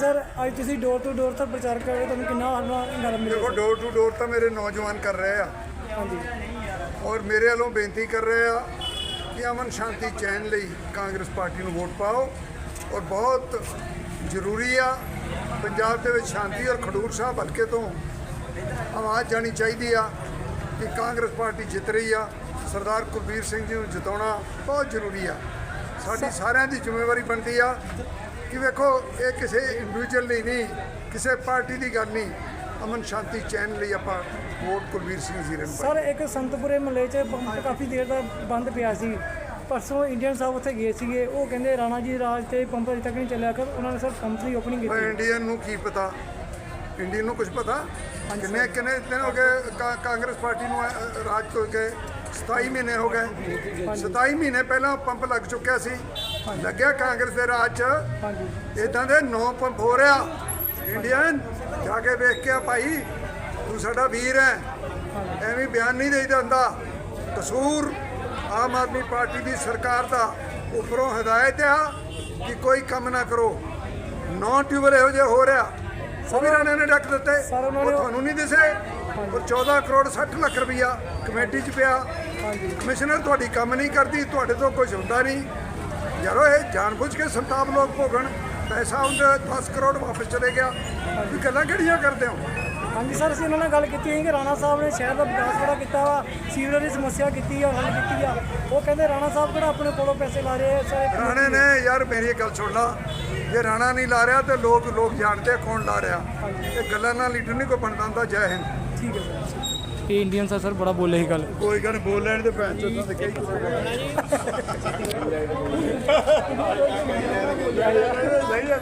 Sir ਅੱਜ ਤੁਸੀਂ door to door ਤੱਕ ਪ੍ਰਚਾਰ ਕਰ ਰਹੇ ਹੋ, ਤੁਹਾਨੂੰ ਕਿੰਨਾ ਹਰਮਾ ਨਰਮ ਦੇਖੋ ਮਿਲਿਆ ਡੋਰ ਟੂ ਡੋਰ ਤਾਂ ਮੇਰੇ ਨੌਜਵਾਨ ਕਰ ਰਹੇ ਆ। ਹਾਂਜੀ। ਔਰ ਮੇਰੇ ਵੱਲੋਂ ਬੇਨਤੀ ਕਰ ਰਹੇ ਆ ਕਿ ਅਮਨ ਸ਼ਾਂਤੀ ਚੈਨ ਲਈ ਕਾਂਗਰਸ ਪਾਰਟੀ ਨੂੰ ਵੋਟ ਪਾਓ। ਔਰ ਬਹੁਤ ਜ਼ਰੂਰੀ ਆ ਪੰਜਾਬ ਦੇ ਵਿੱਚ ਸ਼ਾਂਤੀ ਔਰ ਖਡੂਰ ਸਾਹਿਬ ਹਲਕੇ ਤੋਂ ਆਵਾਜ਼ ਜਾਣੀ ਚਾਹੀਦੀ ਆ ਕਿ ਕਾਂਗਰਸ ਪਾਰਟੀ ਜਿੱਤ ਰਹੀ ਆ। ਸਰਦਾਰ ਕੁਲਬੀਰ ਸਿੰਘ ਜੀ ਨੂੰ ਜਿਤਾਉਣਾ ਬਹੁਤ ਜ਼ਰੂਰੀ ਆ। ਸਾਡੀ ਸਾਰਿਆਂ ਦੀ ਜ਼ਿੰਮੇਵਾਰੀ ਬਣਦੀ ਆ। ਕਿ ਵੇਖੋ ਇਹ ਕਿਸੇ ਇੰਡੀਵਿਜੂਅਲ ਲਈ ਨਹੀਂ ਕਿਸੇ ਪਾਰਟੀ ਦੀ ਗੱਲ ਨਹੀਂ। ਅਮਨ ਸ਼ਾਂਤੀ ਚੈਨ ਲਈ ਆਪਾਂ ਵੋਟ ਕੁਲਬੀਰ ਸਿੰਘ ਜ਼ੀਰੇ ਨੂੰ ਪਾਈ। ਸਰ ਇੱਕ ਸੰਤਪੁਰੇ ਮਹੱਲੇ 'ਚ ਪੰਪ ਕਾਫੀ ਦੇਰ ਦਾ ਬੰਦ ਪਿਆ ਸੀ। ਪਰਸੋਂ ਇੰਡੀਅਨ ਸਾਹਿਬ ਉੱਥੇ ਗਏ ਸੀਗੇ। ਉਹ ਕਹਿੰਦੇ ਰਾਣਾ ਜੀ ਰਾਜ ਤੇ ਪੰਪ ਅਜੇ ਤੱਕ ਨਹੀਂ ਚੱਲਿਆ। ਕਰ ਉਹਨਾਂ ਨੇ ਸਰ ਦੀ ਓਪਨਿੰਗ ਕੀਤੀ। ਇੰਡੀਅਨ ਨੂੰ ਕੀ ਪਤਾ? ਇੰਡੀਅਨ ਨੂੰ ਕੁਝ ਪਤਾ? ਕਿੰਨੇ ਕਿੰਨੇ ਦਿਨ ਹੋ ਗਏ ਕਾ- ਕਾਂਗਰਸ ਪਾਰਟੀ ਨੂੰ ਰਾਜ ਤੋਂ ਗਏ? 27 ਮਹੀਨੇ ਹੋ ਗਏ। 27 ਮਹੀਨੇ ਪਹਿਲਾਂ ਪੰਪ ਲੱਗ ਚੁੱਕਿਆ ਸੀ। ਲੱਗਿਆ ਕਾਂਗਰਸ ਦੇ ਰਾਜ 'ਚ? ਇਦਾਂ ਦੇ ਨੌ ਪੰਪ ਹੋ ਰਿਹਾ। ਇੰਡੀਅਨ? ਜਾ ਕੇ ਵੇਖ ਕੇ ਆ ਭਾਈ ਤੂੰ ਸਾਡਾ ਵੀਰ ਹੈ ਐਵੇਂ ਬਿਆਨ ਨਹੀਂ ਦੇਈਦਾ ਹੁੰਦਾ। ਕਸੂਰ ਆਮ ਆਦਮੀ ਪਾਰਟੀ ਦੀ ਸਰਕਾਰ ਦਾ। ਉੱਪਰੋਂ ਹਦਾਇਤ ਆ ਕਿ ਕੋਈ ਕੰਮ ਨਾ ਕਰੋ। ਨੌ ਟਿਊਬਲ ਇਹੋ ਜਿਹੇ ਹੋ ਰਿਹਾ। ਸੰਵਿਧਾਨ ਨੇ ਡੱਕ ਦਿੱਤੇ। ਉਹ ਤੁਹਾਨੂੰ ਨਹੀਂ ਦਿਸੇ। ਉਹ 14 ਕਰੋੜ 60 ਲੱਖ ਰੁਪਈਆ ਕਮੇਟੀ 'ਚ ਪਿਆ। ਹਾਂਜੀ। ਕਮਿਸ਼ਨਰ ਤੁਹਾਡੀ ਕੰਮ ਨਹੀਂ ਕਰਦੀ ਤੁਹਾਡੇ ਤੋਂ ਕੁਝ ਹੁੰਦਾ ਨਹੀਂ। ਯਾਰੋ ਇਹ ਜਾਣਬੁੱਝ ਕੇ ਸੰਤਾਪ ਲੋਕ ਭੋਗਣ। ਪੈਸਾ ਉਹਦੇ 10 ਕਰੋੜ ਵਾਪਸ ਚਲੇ ਗਿਆ। ਵੀ ਗੱਲਾਂ ਕਿਹੜੀਆਂ ਕਰਦੇ ਹੋ? ਹਾਂਜੀ ਸਰ ਅਸੀਂ ਉਹਨਾਂ ਨਾਲ ਗੱਲ ਕੀਤੀ ਹੈ ਕਿ ਰਾਣਾ ਸਾਹਿਬ ਨੇ ਸ਼ਹਿਰ ਦਾ ਵਿਕਾਸ ਬੜਾ ਕੀਤਾ ਵਾ ਸੀਵਰੇਜ ਦੀ ਸਮੱਸਿਆ ਕੀਤੀ ਆ ਹੱਲ ਕੀਤੀ ਆ। ਉਹ ਕਹਿੰਦੇ ਰਾਣਾ ਸਾਹਿਬ ਕਿਹੜਾ ਆਪਣੇ ਕੋਲੋਂ ਪੈਸੇ ਲਾ ਰਹੇ ਆ ਸਰ ਰਾਣੇ ਨੇ ਯਾਰ ਮੇਰੀ ਗੱਲ ਸੁਣ ਲਾ। ਜੇ ਰਾਣਾ ਨਹੀਂ ਲਾ ਰਿਹਾ ਤੇ ਲੋਕ ਲੋਕ ਜਾਣਦੇ ਕੌਣ ਲਾ ਰਿਹਾ। ਇਹ ਗੱਲਾਂ ਨਾਲ ਲੀਡਰ ਨਹੀਂ ਕੋਈ ਬਣਦਾ ਹੁੰਦਾ ਜੈ ਹਿੰਦ। ਠੀਕ ਹੈ ਸਰ। ਇਹ ਇੰਡੀਅਨ ਸਰ ਸਰ ਬੜਾ ਬੋਲੇ ਇਹ ਗੱਲ। ਕੋਈ ਗੱਲ ਬੋਲ ਲੈਣ ਦੇ ਭੈਣ ਚੋਦ ਤਾਂ ਕਹੀ ਸਹੀ ਹੈ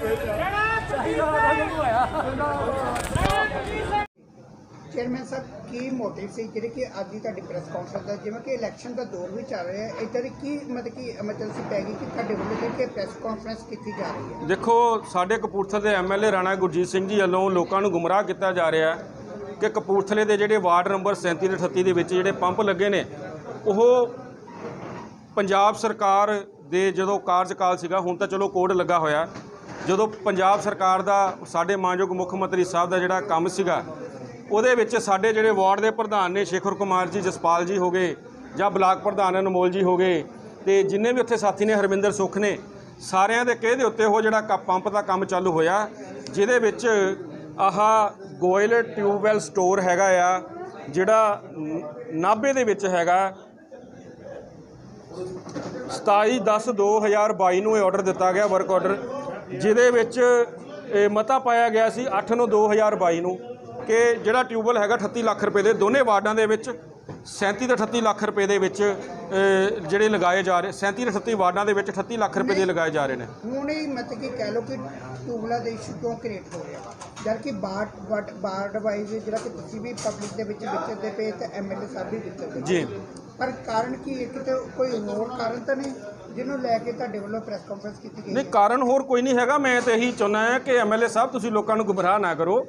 ਚੇਅਰਮੈਨ ਸਾਹਿਬ ਕੀ ਮੋਟਿਵ ਸੀ? ਜਿਹੜੇ ਕਿ ਅੱਜ ਦੀ ਤੁਹਾਡੀ ਪ੍ਰੈਸ ਕਾਨਫਰੰਸ ਦਾ ਜਿਵੇਂ ਕਿ ਇਲੈਕਸ਼ਨ ਦਾ ਦੌਰ ਵੀ ਚੱਲ ਰਿਹਾ ਹੈ ਇਦਾਂ ਦੀ ਕੀ ਮਤਲਬ ਕਿ ਐਮਰਜੈਂਸੀ ਪੈ ਗਈ ਕਿ ਤੁਹਾਡੇ ਵੱਲੋਂ ਜਿਹੜੀ ਕਿ ਪ੍ਰੈਸ ਕਾਨਫਰੰਸ ਕੀਤੀ ਜਾ ਰਹੀ ਹੈ? ਦੇਖੋ ਸਾਡੇ ਕਪੂਰਥਲੇ ਦੇ ਐਮਐਲਏ ਰਾਣਾ ਗੁਰਜੀਤ ਸਿੰਘ ਜੀ ਵੱਲੋਂ ਲੋਕਾਂ ਨੂੰ ਗੁੰਮਰਾਹ ਕੀਤਾ ਜਾ ਰਿਹਾ ਹੈ। ਕਿ ਕਪੂਰਥਲੇ ਦੇ ਜਿਹੜੇ ਵਾਰਡ ਨੰਬਰ 37 ਤੇ 38 ਦੇ ਵਿੱਚ ਜਿਹੜੇ ਪੰਪ ਲੱਗੇ ਨੇ, ਉਹ ਪੰਜਾਬ ਸਰਕਾਰ ਦੇ ਜਦੋਂ ਕਾਰਜਕਾਲ ਸੀਗਾ, ਹੁਣ ਤਾਂ ਚਲੋ ਕੋਡ ਲੱਗਾ ਹੋਇਆ। ਜਦੋਂ ਪੰਜਾਬ ਸਰਕਾਰ ਦਾ, ਸਾਡੇ ਮਾਨਯੋਗ ਮੁੱਖ ਮੰਤਰੀ ਸਾਹਿਬ ਦਾ ਜਿਹੜਾ ਕੰਮ ਸੀਗਾ, ਉਹਦੇ ਵਿੱਚ ਸਾਡੇ ਜਿਹੜੇ ਵਾਰਡ ਦੇ ਪ੍ਰਧਾਨ ਨੇ ਸ਼ੇਖਰ ਕੁਮਾਰ ਜੀ, ਜਸਪਾਲ ਜੀ ਹੋ ਗਏ, ਜਾਂ ਬਲਾਕ ਪ੍ਰਧਾਨ ਅਨਮੋਲ ਜੀ ਹੋ ਗਏ, ਤੇ ਜਿੰਨੇ ਵੀ ਉੱਥੇ ਸਾਥੀ ਨੇ, ਹਰਮਿੰਦਰ ਸੁਖ ਨੇ, ਸਾਰਿਆਂ ਦੇ ਕਹੇ ਦੇ ਉੱਤੇ ਉਹ ਜਿਹੜਾ ਕ- ਪੰਪ ਦਾ ਕੰਮ ਚਾਲੂ ਹੋਇਆ, ਜਿਹਦੇ ਵਿੱਚ ਆਹ ਗੋਇਲ ਟਿਊਬਵੈਲ ਸਟੋਰ ਹੈਗਾ ਆ, ਜਿਹੜਾ ਨਾਭੇ ਦੇ ਵਿੱਚ ਹੈਗਾ। 27/10/2022 ਨੂੰ ਇਹ ਆਰਡਰ ਦਿੱਤਾ ਗਿਆ ਵਰਕ ਆਰਡਰ ਜਿਹਦੇ ਵਿੱਚ ਇਹ ਮਤਾ ਪਾਇਆ ਗਿਆ ਸੀ 8/9/2022 ਨੂੰ ਕਿ ਜਿਹੜਾ ਟਿਊਬਲ ਹੈਗਾ 38 ਲੱਖ ਰੁਪਏ ਦੇ, ਦੋਨੇ ਵਾਰਡਾਂ ਦੇ ਵਿੱਚ 37 ਤੇ 38 ਲੱਖ ਰੁਪਏ ਦੇ ਵਿੱਚ ਅ, ਜਿਹੜੇ ਲਗਾਏ ਜਾ ਰਹੇ 37 ਤੇ 38 ਵਾਰਡਾਂ ਦੇ ਵਿੱਚ 38 ਲੱਖ ਰੁਪਏ ਦੇ ਲਗਾਏ ਜਾ ਰਹੇ ਨੇ। ਹੁਣ ਹੀ ਮਤਲਬ ਕਿ ਕਹਿ ਲਓ ਕਿ ਟੂਬਲਾ ਦੇ ਇਸ਼ੂ ਕਿਉਂ ਕ੍ਰੀਏਟ ਹੋ ਰਿਹਾ? ਜਦ ਕਿ ਬਾਰਡ ਬਾਰਡ ਬਾਰਡ ਵਾਈਜ਼ ਜਿਹੜਾ ਕਿ ਤੁਸੀਂ ਵੀ ਪਬਲਿਕ ਦੇ ਵਿੱਚ ਵਿਚਰਦੇ ਪਏ ਤੇ ਐਮਐਲਏ ਸਾਹਿਬ ਵੀ ਵਿਚਰਦੇ ਪਏ। ਜੀ। ਪਰ ਕਾਰਨ ਕੀ ਹੈ? ਕਿਤੇ ਕੋਈ ਹੋਰ ਕਾਰਨ ਤਾਂ ਨਹੀਂ? ਜਿਹਨੂੰ ਲੈ ਕੇ ਤੁਹਾਡੇ ਵੱਲੋਂ ਪ੍ਰੈਸ ਕਾਨਫਰੰਸ ਕੀਤੀ ਗਈ ਨਹੀਂ ਕਾਰਨ ਹੋਰ ਕੋਈ ਨਹੀਂ ਹੈਗਾ। ਮੈਂ ਤਾਂ ਇਹੀ ਚਾਹੁੰਦਾ ਹਾਂ ਕਿ ਐਮਐਲਏ ਸਾਹਿਬ ਤੁਸੀਂ ਲੋਕਾਂ ਨੂੰ ਗੁੰਮਰਾਹ ਨਾ ਕਰੋ।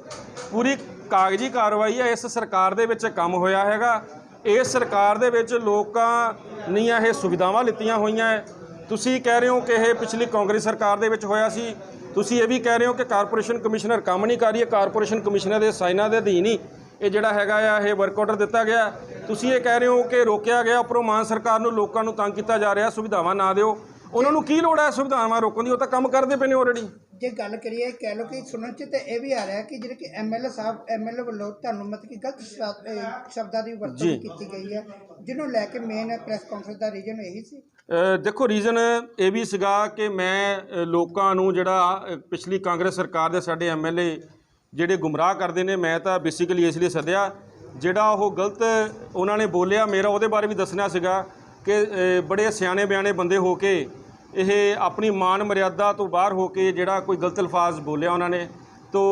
ਪੂਰੀ ਕਾਗਜ਼ੀ ਕਾਰਵਾਈ ਹੈ। ਇਸ ਸਰਕਾਰ ਦੇ ਵਿੱਚ ਕੰਮ ਹੋਇਆ ਹੈਗਾ। ਇਸ ਸਰਕਾਰ ਦੇ ਵਿੱਚ ਲੋਕਾਂ ਨੀਆਂ ਇਹ ਸੁਵਿਧਾਵਾਂ ਲਿੱਤੀਆਂ ਹੋਈਆਂ ਹੈ। ਤੁਸੀਂ ਕਹਿ ਰਹੇ ਹੋ ਕਿ ਇਹ ਪਿਛਲੀ ਕਾਂਗਰਸ ਸਰਕਾਰ ਦੇ ਵਿੱਚ ਹੋਇਆ ਸੀ। ਤੁਸੀਂ ਇਹ ਵੀ ਕਹਿ ਰਹੇ ਹੋ ਕਿ ਕਾਰਪੋਰੇਸ਼ਨ ਕਮਿਸ਼ਨਰ ਕੰਮ ਨਹੀਂ ਕਰ ਰਹੀ ਹੈ। ਕਾਰਪੋਰੇਸ਼ਨ ਕਮਿਸ਼ਨਰ ਦੇ ਸਾਈਨਾਂ ਦੇ ਅਧੀਨ ਹੀ ਇਹ ਜਿਹੜਾ ਹੈਗਾ ਆ, ਇਹ ਵਰਕ ਆਰਡਰ ਦਿੱਤਾ ਗਿਆ। ਤੁਸੀਂ ਇਹ ਕਹਿ ਰਹੇ ਹੋ ਕਿ ਰੋਕਿਆ ਗਿਆ ਉੱਪਰੋਂ ਮਾਨ ਸਰਕਾਰ ਨੂੰ, ਲੋਕਾਂ ਨੂੰ ਤੰਗ ਕੀਤਾ ਜਾ ਰਿਹਾ। ਸੁਵਿਧਾਵਾਂ ਨਾ ਦਿਓ। ਉਹਨਾਂ ਨੂੰ ਕੀ ਲੋੜ ਹੈ ਸੁਵਿਧਾਵਾਂ ਰੋਕਣ ਦੀ? ਉਹ ਤਾਂ ਕੰਮ ਕਰਦੇ ਪਏ ਨੇ ਆਲਰੇਡੀ ਜੇ ਗੱਲ ਕਰੀਏ ਕਹਿ ਲਓ ਕਿ ਸੁਣਨ ਚ ਤੇ ਇਹ ਵੀ ਆ ਰਿਹਾ ਕਿ ਜਿਹੜੇ ਕਿ ਐਮਐਲਏ ਸਾਹਿਬ ਐਮਐਲਏ ਵੱਲੋਂ ਤੁਹਾਨੂੰ ਮਤਲਬ ਕਿ ਗਲਤ ਸ਼ਬਦ- ਅਹ ਸ਼ਬਦਾਂ ਦੀ ਵਰਤੋਂ ਜੀ। ਕੀਤੀ ਗਈ ਹੈ ਜਿਹਨੂੰ ਲੈ ਕੇ ਮੇਨ ਪ੍ਰੈਸ ਕਾਨਫਰੰਸ ਦਾ ਰੀਜਨ ਇਹੀ ਸੀ ਅ, ਦੇਖੋ ਰੀਜ਼ਨ ਇਹ ਵੀ ਸੀਗਾ ਕਿ ਮੈਂ ਅ, ਲੋਕਾਂ ਨੂੰ ਜਿਹੜਾ ਅ, ਪਿਛਲੀ ਕਾਂਗਰਸ ਸਰਕਾਰ ਦੇ ਸਾਡੇ ਐਮਐਲਏ ਜਿਹੜੇ ਗੁੰਮਰਾਹ ਕਰਦੇ ਨੇ ਮੈਂ ਤਾਂ ਬੇਸਿਕਲੀ ਇਸ ਲਈ ਸੱਦਿਆ ਜਿਹੜਾ ਉਹ ਗਲਤ ਉਹਨਾਂ ਨੇ ਬੋਲਿਆ ਮੇਰਾ ਉਹਦੇ ਬਾਰੇ ਵੀ ਦੱਸਣਾ ਸੀਗਾ ਕਿ ਅ, ਬੜੇ ਸਿਆਣੇ ਬਿਆਣੇ ਬੰਦੇ ਹੋ ਕੇ ਇਹ ਆਪਣੀ ਮਾਨ ਮਰਿਆਦਾ ਤੋਂ ਬਾਹਰ ਹੋ ਕੇ ਜਿਹੜਾ ਕੋਈ ਗਲਤ ਅਲਫਾਜ਼ ਬੋਲਿਆ ਉਹਨਾਂ ਨੇ ਤੋ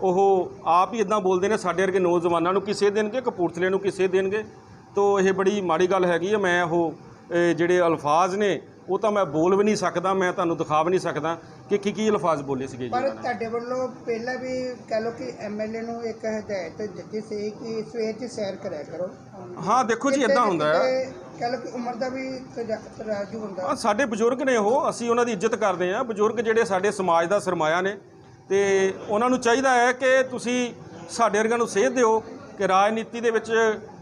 ਉਹ ਆਪ ਹੀ ਇਦਾਂ ਬੋਲਦੇ ਨੇ ਸਾਡੇ ਵਰਗੇ ਨੌਜਵਾਨਾਂ ਨੂੰ ਕਿਸੇ ਦੇਣਗੇ ਕਪੂਰਥਲੇ ਨੂੰ ਕਿਸੇ ਦੇਣਗੇ। ਤੋ ਇਹ ਬੜੀ ਮਾੜੀ ਗੱਲ ਹੈਗੀ ਹੈ ਮੈਂ ਉਹ ਜਿਹੜੇ ਅਲਫਾਜ਼ ਨੇ ਉਹ ਤਾਂ ਮੈਂ ਬੋਲ ਵੀ ਨਹੀਂ ਸਕਦਾ ਮੈਂ ਤੁਹਾਨੂੰ ਦਿਖਾ ਵੀ ਨਹੀਂ ਸਕਦਾ ਕਿ ਕੀ ਕੀ ਅਲਫਾਜ਼ ਬੋਲੇ ਸੀਗੇ ਜੀ ਪਰ ਤੁਹਾਡੇ ਵੱਲੋਂ ਪਹਿਲਾਂ ਵੀ ਕਹਿ ਲਓ ਕਿ ਐਮਐਲਏ ਨੂੰ ਇੱਕ ਹਦਾਇਤ ਦਿੱਤੀ ਸੀ ਕਿ ਸਵੇਰ 'ਚ ਸੈਰ ਕਰਿਆ ਕਰੋ। ਹਾਂ ਦੇਖੋ ਜੀ ਇਦਾਂ ਹੁੰਦਾ ਹੈ। ਕਹਿ ਲਓ ਕਿ ਉਮਰ ਦਾ ਵੀ ਤਜਾ- ਤਰਾਜੂ ਹੁੰਦਾ। ਆ ਸਾਡੇ ਬਜ਼ੁਰਗ ਨੇ ਉਹ ਅਸੀਂ ਉਹਨਾਂ ਦੀ ਇੱਜ਼ਤ ਕਰਦੇ ਹਾਂ। ਬਜ਼ੁਰਗ ਜਿਹੜੇ ਸਾਡੇ ਸਮਾਜ ਦਾ ਸਰਮਾਇਆ ਨੇ ਤੇ ਉਹਨਾਂ ਨੂੰ ਚਾਹੀਦਾ ਹੈ ਕਿ ਤੁਸੀਂ ਸਾਡੇ ਵਰਗਿਆਂ ਨੂੰ ਸੇਧ ਦਿਓ ਕਿ ਰਾਜਨੀਤੀ ਦੇ ਵਿੱਚ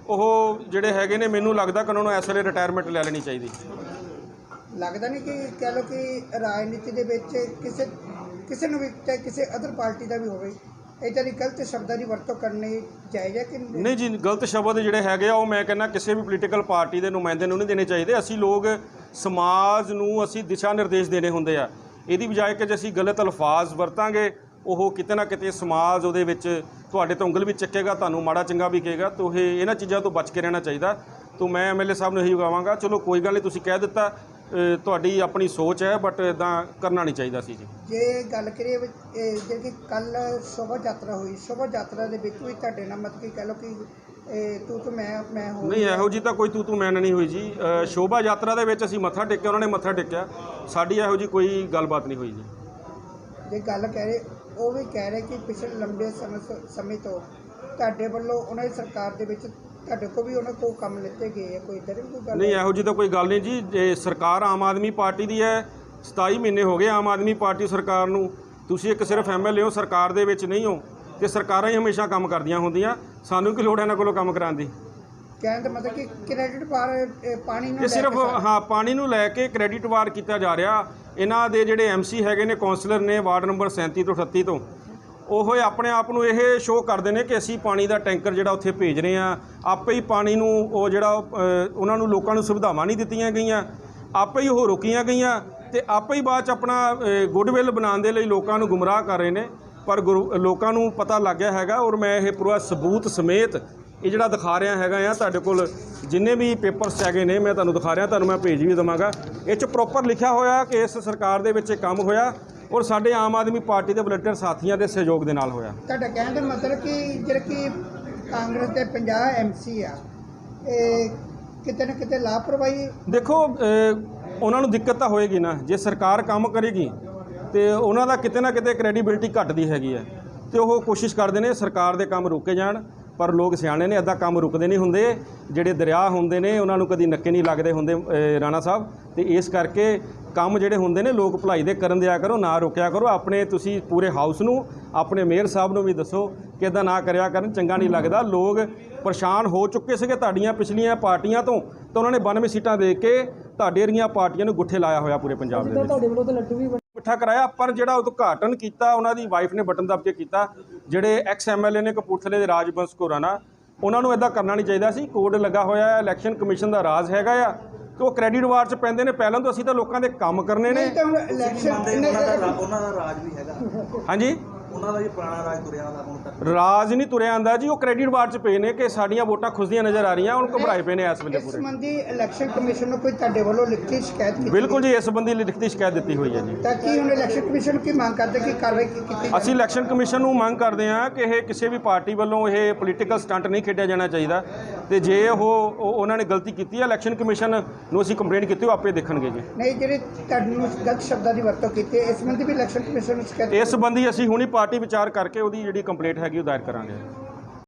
ਉਹ ਜਿਹੜੇ ਹੈਗੇ ਨੇ ਮੈਨੂੰ ਲੱਗਦਾ ਕਿ ਉਹਨਾਂ ਨੂੰ ਇਸ ਵੇਲੇ ਰਿਟਾਇਰਮੈਂਟ ਲੈ ਲੈਣੀ ਚਾਹੀਦੀ। ਲੱਗਦਾ ਨਹੀਂ ਕਿ ਕਹਿ ਲਓ ਕਿ ਰਾਜਨੀਤੀ ਦੇ ਵਿੱਚ ਕਿਸੇ ਕਿਸੇ ਨੂੰ ਵੀ ਚਾਹੇ ਕਿਸੇ ਅਦਰ ਪਾਰਟੀ ਦਾ ਵੀ ਹੋਵੇ ਇਦਾਂ ਦੀ ਗਲਤ ਸ਼ਬਦਾਂ ਦੀ ਵਰਤੋਂ ਕਰਨੀ ਜਾਇਜ਼ ਹੈ ਕਿ ਨਹੀਂ? ਜੀ, ਗਲਤ ਸ਼ਬਦ ਜਿਹੜੇ ਹੈਗੇ ਆ, ਉਹ ਮੈਂ ਕਹਿੰਦਾ ਕਿਸੇ ਵੀ ਪੋਲੀਟੀਕਲ ਪਾਰਟੀ ਦੇ ਨੁਮਾਇੰਦੇ ਨੂੰ ਨਹੀਂ ਦੇਣੇ ਚਾਹੀਦੇ। ਅਸੀਂ ਲੋਕ ਸਮਾਜ ਨੂੰ ਅਸੀਂ ਦਿਸ਼ਾ ਨਿਰਦੇਸ਼ ਦੇਣੇ ਹੁੰਦੇ ਆ। ਇਹਦੀ ਬਜਾਏ ਕਿ ਜੇ ਅਸੀਂ ਗਲਤ ਅਲਫਾਜ਼ ਵਰਤਾਂਗੇ, ਉਹ ਕਿਤੇ ਨਾ ਕਿਤੇ ਸਮਾਜ ਉਹਦੇ ਵਿੱਚ ਤੁਹਾਡੇ ਤੋਂ ਉਂਗਲ ਵੀ ਚੱਕੇਗਾ, ਤੁਹਾਨੂੰ ਮਾੜਾ ਚੰਗਾ ਵੀ ਕਹੇਗਾ। ਤੋ ਇਹ ਇਹਨਾਂ ਚੀਜ਼ਾਂ ਤੋਂ ਬਚ ਕੇ ਰਹਿਣਾ ਚਾਹੀਦਾ। ਤੋ ਮੈਂ ਐਮਐਲਏ ਸਾਹਿਬ ਨੂੰ ਇਹੀ ਕਹਾਂਗਾ ਚਲੋ ਕੋਈ ਗੱਲ ਨਹੀਂ, ਤੁਸੀਂ ਕਹਿ ਦਿੱਤਾ। ਅ, ਤੁਹਾਡੀ ਆਪਣੀ ਸੋਚ ਹੈ ਬਟ ਇਦਾਂ ਕਰਨਾ ਨਹੀਂ ਚਾਹੀਦਾ ਸੀ ਜੀ। ਜੇ ਗੱਲ ਕਰੀਏ ਵੀ, ਇਹ ਜਿਹੜੀ ਕੱਲ ਸ਼ੋਭਾ ਯਾਤਰਾ ਹੋਈ ਸ਼ੋਭਾ ਯਾਤਰਾ ਦੇ ਵਿੱਚ ਵੀ ਤੁਹਾਡੇ ਨਾਲ ਮਤਲਬ ਕਿ ਕਹਿ ਲਓ ਕਿ ਇਹ ਤੂੰ ਤੇ ਮੈਂ ਮੈਂ ਹੋ ਨਹੀਂ ਇਹੋ ਜੀ ਤਾਂ ਕੋਈ ਤੂੰ ਤੂੰ ਮੈਂ ਨਹੀਂ ਹੋਈ ਜੀ। ਅ, ਸ਼ੋਭਾ ਯਾਤਰਾ ਦੇ ਵਿੱਚ ਅਸੀਂ ਮੱਥਾ ਟੇਕਿਆ ਉਹਨਾਂ ਨੇ ਮੱਥਾ ਟੇਕਿਆ। ਸਾਡੀ ਇਹੋ ਜੀ ਕੋਈ ਗੱਲਬਾਤ ਨਹੀਂ ਹੋਈ ਜੀ। ਜੇ ਗੱਲ ਕਹਿ ਰਹੇ ਉਹ ਵੀ ਕਹਿ ਰਹੇ ਕਿ ਪਿਛਲੇ ਲੰਬੇ ਸਮੇਂ ਤੋਂ- ਸਮੇਂ ਤੋਂ ਤੁਹਾਡੇ ਵੱਲੋਂ ਉਹਨਾਂ ਦੀ ਸਰਕਾਰ ਦੇ ਵਿੱਚ ਤੁਹਾਡੇ ਕੋਲ ਵੀ ਉਹਨਾਂ ਕੋਲ ਕੰਮ ਲਿੱਤੇ ਗਏ ਆ ਕੋਈ ਇਦਾਂ ਦੀ ਵੀ ਕੋਈ ਗੱਲ ਨਹੀਂ ਇਹੋ ਜੀ ਤਾਂ ਕੋਈ ਗੱਲ ਨਹੀਂ ਜੀ। ਜੇ ਸਰਕਾਰ ਆਮ ਆਦਮੀ ਪਾਰਟੀ ਦੀ ਹੈ 27 ਮਹੀਨੇ ਹੋ ਗਏ ਆਮ ਆਦਮੀ ਪਾਰਟੀ ਸਰਕਾਰ ਨੂੰ। ਤੁਸੀਂ ਇੱਕ ਸਿਰਫ ਐਮਐਲਏ ਹੋ ਸਰਕਾਰ ਦੇ ਵਿੱਚ ਨਹੀਂ ਹੋ ਤੇ ਸਰਕਾਰਾਂ ਹੀ ਹਮੇਸ਼ਾ ਕੰਮ ਕਰਦੀਆਂ ਹੁੰਦੀਆਂ। ਸਾਨੂੰ ਕੀ ਲੋੜ ਹੈ ਇਹਨਾਂ ਕੋਲੋਂ ਕੰਮ ਕਰਾਉਣ ਦੀ? ਕਹਿਣ ਦਾ ਮਤਲਬ ਕਿ ਕ੍ਰੈਡਿਟ ਇਹ ਪਾਣੀ ਨੂੰ ਇਹ ਲੈ ਸਿਰਫ ਕੇ ਸਾਰਾ- ਹਾਂ ਪਾਣੀ ਨੂੰ ਲੈ ਕੇ ਕ੍ਰੈਡਿਟ ਵਾਰ ਕੀਤਾ ਜਾ ਰਿਹਾ। ਇਹਨਾਂ ਦੇ ਜਿਹੜੇ ਐਮਸੀ ਹੈਗੇ ਨੇ ਕਾਉਂਸਲਰ ਨੇ ਵਾਰਡ ਨੰਬਰ 37 ਤੋਂ 38 ਤੋਂ। ਉਹ ਆਪਣੇ ਆਪ ਨੂੰ ਇਹ ਸ਼ੋਅ ਕਰਦੇ ਨੇ ਕਿ ਅਸੀਂ ਪਾਣੀ ਦਾ ਟੈਂਕਰ ਜਿਹੜਾ ਉੱਥੇ ਭੇਜ ਰਹੇ ਆ ਆਪੇ ਹੀ ਪਾਣੀ ਨੂੰ ਉਹ ਜਿਹੜਾ ਉਹਨਾਂ ਨੂੰ ਲੋਕਾਂ ਨੂੰ ਸੁਵਿਧਾਵਾਂ ਨਹੀਂ ਦਿੱਤੀਆਂ ਗਈਆਂ। ਆਪੇ ਹੀ ਉਹ ਰੋਕੀਆਂ ਗਈਆਂ ਤੇ ਆਪੇ ਹੀ ਬਾਅਦ ਚ ਆਪਣਾ ਗੁੱਡਵਿਲ ਬਣਾਉਣ ਦੇ ਲਈ ਲੋਕਾਂ ਨੂੰ ਗੁੰਮਰਾਹ ਕਰ ਰਹੇ ਨੇ। ਪਰ ਗੁਰੂ- ਲੋਕਾਂ ਨੂੰ ਪਤਾ ਲੱਗ ਗਿਆ ਹੈਗਾ ਔਰ ਮੈਂ ਇਹ ਪੂਰਾ ਸਬੂਤ ਸਮੇਤ ਇਹ ਜਿਹੜਾ ਦਿਖਾ ਰਿਹਾ ਹੈਗਾ ਆ ਤੁਹਾਡੇ ਕੋਲ, ਜਿੰਨੇ ਵੀ ਪੇਪਰਸ ਹੈਗੇ ਨੇ, ਮੈਂ ਤੁਹਾਨੂੰ ਦਿਖਾ ਰਿਹਾ, ਤੁਹਾਨੂੰ ਮੈਂ ਭੇਜ ਵੀ ਦੇਵਾਂਗਾ। ਇਹ 'ਚ ਪ੍ਰੋਪਰ ਲਿਖਿਆ ਹੋਇਆ ਕਿ ਇਸ ਸਰਕਾਰ ਦੇ ਵਿੱਚ ਇਹ ਕੰਮ ਹੋਇਆ। ਔਰ ਸਾਡੇ ਆਮ ਆਦਮੀ ਪਾਰਟੀ ਦੇ ਵਲੰਟੀਅਰ ਸਾਥੀਆਂ ਦੇ ਸਹਿਯੋਗ ਦੇ ਨਾਲ ਹੋਇਆ। ਤੁਹਾਡਾ ਕਹਿਣ ਦਾ ਮਤਲਬ ਕਿ ਜਿਹੜਾ ਕਿ ਕਾਂਗਰਸ ਦੇ 50 ਐਮਸੀ ਆ ਇਹ ਕਿਤੇ ਨਾ ਕਿਤੇ ਲਾਪਰਵਾਹੀ ਦੇਖੋ ਉਹਨਾਂ ਨੂੰ ਦਿੱਕਤ ਤਾਂ ਹੋਏਗੀ ਨਾ। ਜੇ ਸਰਕਾਰ ਕੰਮ ਕਰੇਗੀ ਤੇ ਉਹਨਾਂ ਦਾ ਕਿਤੇ ਨਾ ਕਿਤੇ ਕ੍ਰੈਡੀਬਿਲਿਟੀ ਘਟਦੀ ਹੈਗੀ ਹੈ। ਤੇ ਉਹ ਕੋਸ਼ਿਸ਼ ਕਰਦੇ ਨੇ ਸਰਕਾਰ ਦੇ ਕੰਮ ਰੁਕੇ ਜਾਣ ਪਰ ਲੋਕ ਸਿਆਣੇ ਨੇ ਅੱਧਾ ਕੰਮ ਰੁਕਦੇ ਨਹੀਂ ਹੁੰਦੇ। ਜਿਹੜੇ ਦਰਿਆ ਹੁੰਦੇ ਨੇ ਉਹਨਾਂ ਨੂੰ ਕਦੀ ਨੱਕੇ ਨਹੀਂ ਲੱਗਦੇ ਹੁੰਦੇ ਰਾਣਾ ਸਾਹਿਬ। ਤੇ ਇਸ ਕਰਕੇ ਕੰਮ ਜਿਹੜੇ ਹੁੰਦੇ ਨੇ ਲੋਕ ਭਲਾਈ ਦੇ ਕਰਨ ਦਿਆ ਕਰੋ ਨਾ ਰੁਕਿਆ ਕਰੋ। ਆਪਣੇ ਤੁਸੀਂ ਪੂਰੇ ਹਾਊਸ ਨੂੰ ਆਪਣੇ ਮੇਅਰ ਸਾਹਿਬ ਨੂੰ ਵੀ ਦੱਸੋ ਕਿ ਇਦਾਂ ਨਾ ਕਰਿਆ ਕਰਨ ਚੰਗਾ ਨਹੀਂ ਲੱਗਦਾ। ਲੋਕ ਪਰੇਸ਼ਾਨ ਹੋ ਚੁੱਕੇ ਸੀਗੇ ਤੁਹਾਡੀਆਂ ਪਿਛਲੀਆਂ ਪਾਰਟੀਆਂ ਤੋਂ ਤਾਂ ਉਹਨਾਂ ਨੇ 92 ਸੀਟਾਂ ਦੇ ਕੇ ਤੁਹਾਡੇ ਵਰਗੀਆਂ ਪਾਰਟੀਆਂ ਨੂੰ ਗੁੱਠੇ ਲਾਇਆ ਹੋਇਆ ਪੂਰੇ ਪੰਜਾਬ ਦੇ ਵਿੱਚ। ਤੁਹਾਡੇ ਵੱਲੋਂ ਤਾਂ ਲੱਡੂ ਵੀ ਇਕੱਠਾ ਕਰਾਇਆ ਪਰ ਜਿਹੜਾ ਉਦਘਾਟਨ ਕੀਤਾ ਉਹਨਾਂ ਦੀ ਵਾਈਫ ਨੇ ਬਟਨ ਦੱਬ ਕੇ ਕੀਤਾ। ਜਿਹੜੇ ਐਕਸ ਐਮਐਲਏ ਨੇ ਕਪੂਰਥਲੇ ਦੇ ਰਾਜਬੰਸ ਘੋਰਾਣਾ ਉਹਨਾਂ ਨੂੰ ਇਦਾਂ ਕਰਨਾ ਨਹੀਂ ਚਾਹੀਦਾ ਸੀ। ਕੋਡ ਲੱਗਾ ਹੋਇਆ ਹੈ ਇਲੈਕਸ਼ਨ ਕਮਿਸ਼ਨ ਦਾ ਰਾਜ ਹੈਗਾ ਆ। ਕਿ ਉਹ ਕ੍ਰੈਡਿਟ ਵਾਰ ਚ ਪੈਂਦੇ ਨੇ। ਪਹਿਲਾਂ ਤੋਂ ਅਸੀਂ ਤਾਂ ਲੋਕਾਂ ਦੇ ਕੰਮ ਕਰਨੇ ਨੇ। ਨਹੀਂ ਤਾਂ ਇਲੈਕਸ਼ਨ ਉਹਨਾਂ ਦਾ ਰਾਜ ਵੀ ਹੈਗਾ। ਹਾਂਜੀ। ਉਹਨਾਂ ਦਾ ਵੀ ਪੁਰਾਣਾ ਰਾਜ ਤੁਰਿਆ ਆਉਂਦਾ ਹੁਣ ਤੱਕ। ਰਾਜ ਨਹੀਂ ਤੁਰਿਆ ਆਂਦਾ ਜੀ ਉਹ ਕ੍ਰੈਡਿਟ ਵਾਰ ਚ ਪਏ ਨੇ ਕਿ ਸਾਡੀਆਂ ਵੋਟਾਂ ਖੁੱਸਦੀਆਂ ਨਜ਼ਰ ਆ ਰਹੀਆਂ ਹੁਣ ਘਬਰਾਏ ਪਏ ਨੇ ਇਸ ਵੇਲੇ ਇਸ ਪੂਰੇ। ਸੰਬੰਧੀ ਇਲੈਕਸ਼ਨ ਕਮਿਸ਼ਨ ਨੂੰ ਕੋਈ ਤੁਹਾਡੇ ਵੱਲੋਂ ਲਿਖਤੀ ਸ਼ਿਕਾਇਤ ਕੀਤੀ ਬਿਲਕੁਲ ਜੀ ਇਸ ਸੰਬੰਧੀ ਲਿਖਤੀ ਸ਼ਿਕਾਇਤ ਦਿੱਤੀ ਹੋਈ ਹੈ ਜੀ। ਤਾਂ ਕੀ ਹੁਣ ਇਲੈਕਸ਼ਨ ਕਮਿਸ਼ਨ ਕੀ ਮੰਗ ਕਰਦੇ ਕਿ ਕਾਰਵਾਈ ਕੀ ਕੀਤੀ ਜਾਵੇ? ਅਸੀਂ ਇਲੈਕਸ਼ਨ ਕਮਿਸ਼ਨ ਨੂੰ ਮੰਗ ਕਰਦੇ ਹਾਂ ਕਿ ਇਹ ਕਿਸੇ ਵੀ ਪਾਰਟੀ ਵੱਲੋਂ ਇਹ ਪੋਲੀਟੀਕਲ ਸਟੰਟ ਨਹੀਂ ਖੇਡਿਆ ਜਾਣਾ ਚਾਹੀਦਾ ਤੇ ਜੇ ਉਹ ਉਹ- ਉਹਨਾਂ ਨੇ ਗਲਤੀ ਕੀਤੀ ਹੈ ਇਲੈਕਸ਼ਨ ਕਮਿਸ਼ਨ ਨੂੰ ਅਸੀਂ ਕੰਪਲੇਂਟ ਕੀਤੀ ਉਹ ਆਪੇ ਦੇਖਣਗੇ ਜੀ। ਨਹੀਂ ਜਿਹੜੇ ਤੁਹਾਨੂੰ ਗਲਤ ਸ਼ਬਦਾਂ ਦੀ ਵਰਤੋਂ ਕੀਤੀ ਹੈ ਇਸ ਸੰਬੰਧੀ ਵੀ ਇਲੈਕਸ਼ਨ ਕਮਿਸ਼ਨ ਨੂੰ ਸ਼ਿਕਾਇਤ ਇਸ ਸੰਬੰਧੀ ਅਸੀਂ ਹੁਣੀ ਪਾਰਟੀ ਵਿਚਾਰ ਕਰਕੇ ਉਹਦੀ ਜਿਹੜੀ ਕੰਪਲੇਂਟ ਹੈਗੀ ਉਹ ਦਾਇਰ ਕਰਾਂਗੇ।